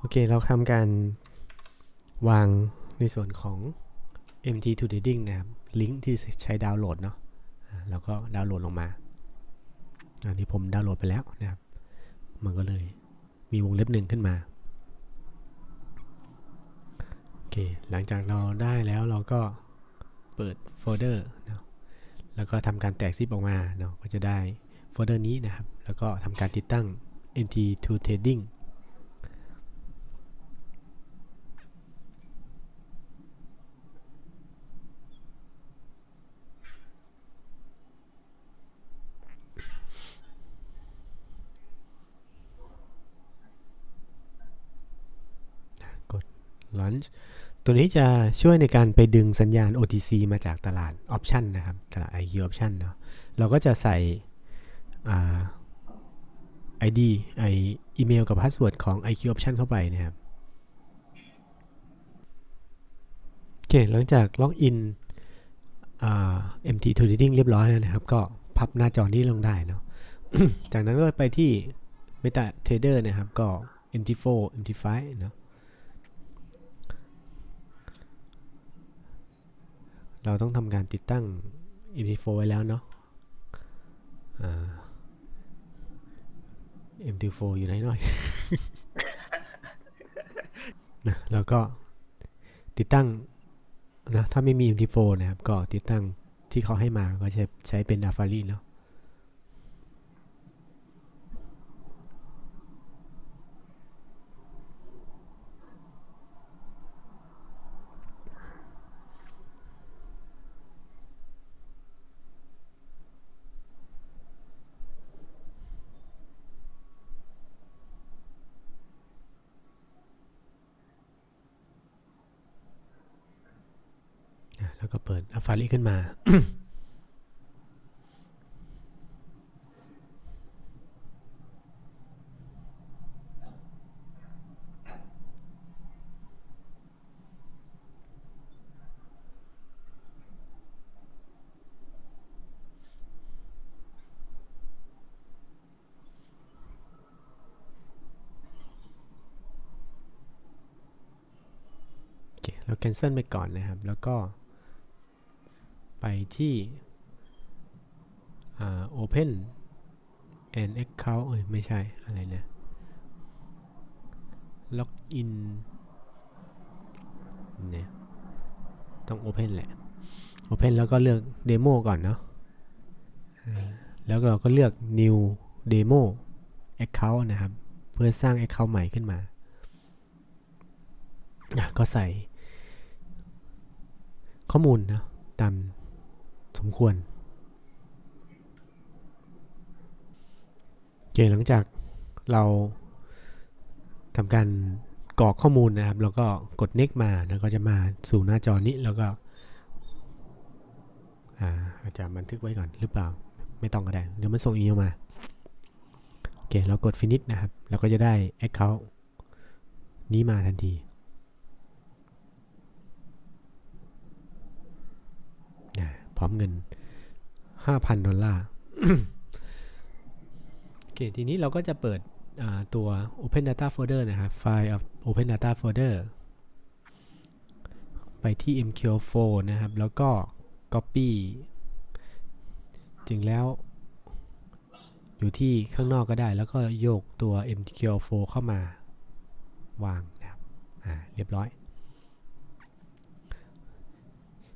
โอเค เราทำการวางในส่วนของ MT2 Trading นะครับ ลิงก์ที่ใช้ดาวน์โหลดเนาะแล้วก็ดาวน์โหลดลงมาอันนี้ผมดาวน์โหลดไปแล้วนะครับ มันก็เลยมีวงเล็บหนึ่งขึ้นมา โอเค หลังจากเราได้แล้วเราก็เปิดโฟลเดอร์เนาะแล้วก็ทำการแตกซิปออกมาเนาะก็จะได้โฟลเดอร์นี้นะครับ แล้วก็ทำการติดตั้ง MT2 Trading กด Launch ตัวนี้จะช่วยในการไปดึงสัญญาณ OTC มาจากตลาด Option นะครับ ตลาด IQ Option เนาะเราก็จะใส่ ID ไออีเมลกับพาสเวิร์ดของ IQ Option เข้าไปนะครับโอเคหลังจากล็อกอิน MT Trading เรียบร้อยแล้วนะครับ ก็พับหน้าจอนี้ลงได้เนาะจากนั้นก็ไปที่ Meta Trader นะครับ ก็ MT4 MT5 เนาะ เราต้องทำการติดตั้ง MT4 ไว้แล้วเนาะอ่า MT4 อยู่ไหนหน่อยนะแล้วก็ติดตั้งนะถ้าไม่มี MT4 นะครับ ก็ติดตั้งที่เขาให้มาก็ใช้ใช้เป็น Safari เนาะ ดอัฟฟาลิขึ้นมา เราแคนเซิลไปก่อนนะครับ แล้วก็ ไปที่อ่า open an account เอ้ยไม่ใช่ อะไรเนี่ย login เนี่ยต้อง open แหละ open แล้วก็เลือก demo ก่อนเนาะแล้วเราก็เลือก new demo account นะครับ เพื่อสร้าง account ใหม่ขึ้นมา ก็ใส่ข้อมูลนะตาม สมควรโอเคหลังจากเราทำการกรอกข้อมูลนะครับ แล้วก็กด next มาแล้วก็จะมาสู่หน้าจอนี้แล้วก็อ่าอาจจะบันทึกไว้ก่อนหรือเปล่า ไม่ต้องก็ได้ เดี๋ยวมันส่งอีเมลมา โอเค เรากด finish นะครับ แล้วก็จะได้ account นี้มาทันที พร้อมเงิน 5,000 ดอลลาร์โอเคทีนี้เราก็จะเปิดตัว Open Data Folder นะครับ ไฟล์ open Data Folder ไปที่ MQ4 นะครับ แล้วก็ Copy จริงแล้วอยู่ที่ข้างนอกก็ได้ แล้วก็โยกตัว MQ4 เข้ามาวางนะครับอ่าเรียบร้อย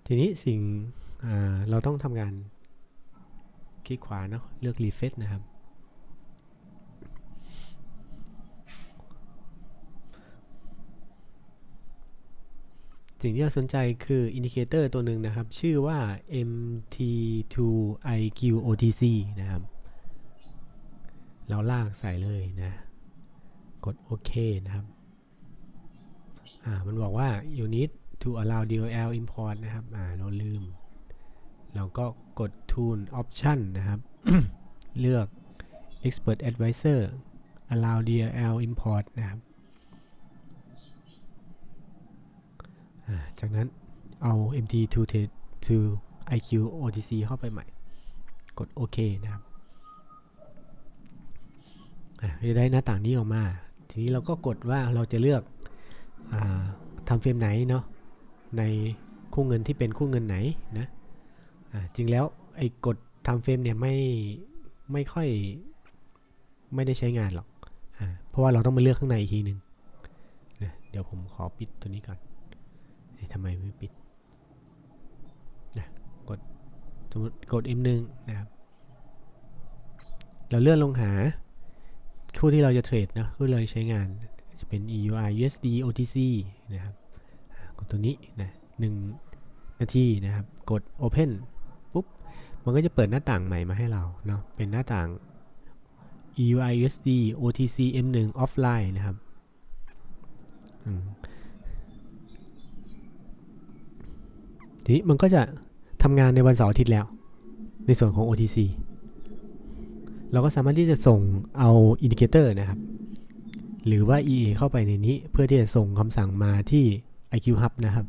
ทีนี้สิ่ง เราต้องทำงานคลิกขวาเนาะเลือก refresh นะครับ สิ่งที่เราสนใจคืออินดิเคเตอร์ตัวหนึ่งนะครับ ชื่อว่า MT2IQOTC นะครับ เราลากใส่เลยนะ กดโอเคนะครับ อ่า มันบอกว่า you need to allow DLL import นะครับ อ่า เราลืม เราก็กด Tool Option นะครับ เลือก Expert Advisor allow DLL import นะครับ จากนั้นเอา MT2 to IQ OTC เข้าไปใหม่ กดโอเคนะครับจะได้หน้าต่างนี้ออกมา ทีนี้เราก็กดว่าเราจะเลือกอทำเฟรมไหนเนาะในคู่เงินที่เป็นคู่เงินไหนนะ จริงแล้วไอ้กดทำเฟรมเนี่ยไม่ไม่ค่อยไม่ได้ใช้งานหรอกอเพราะว่าเราต้องมาเลือกข้างในอีกทีหนึ่งนะเดี๋ยวผมขอปิดตัวนี้ก่อนทำไมไม่ปิดนะกดสมมติกด M1 นะครับ เราเลื่อนลงหาคู่ที่เราจะเทรดนะคู่เราใช้งานจะเป็น EUR USD OTC นะครับ กดตัวนี้นะหนึ่งนาทีนะครับ กด Open มันก็จะเปิดหน้าต่างใหม่มาให้เราเนาะเป็นหน้าต่าง EUR USD OTC M1 Offline นะครับทีนี้มันก็จะทำงานในวันเสาร์อาทิตย์แล้ว ในส่วนของ OTC เราก็สามารถที่จะส่งเอาอินดิเคเตอร์นะครับ หรือว่า EA เข้าไปในนี้เพื่อที่จะส่งคำสั่งมาที่ IQ Hub นะครับ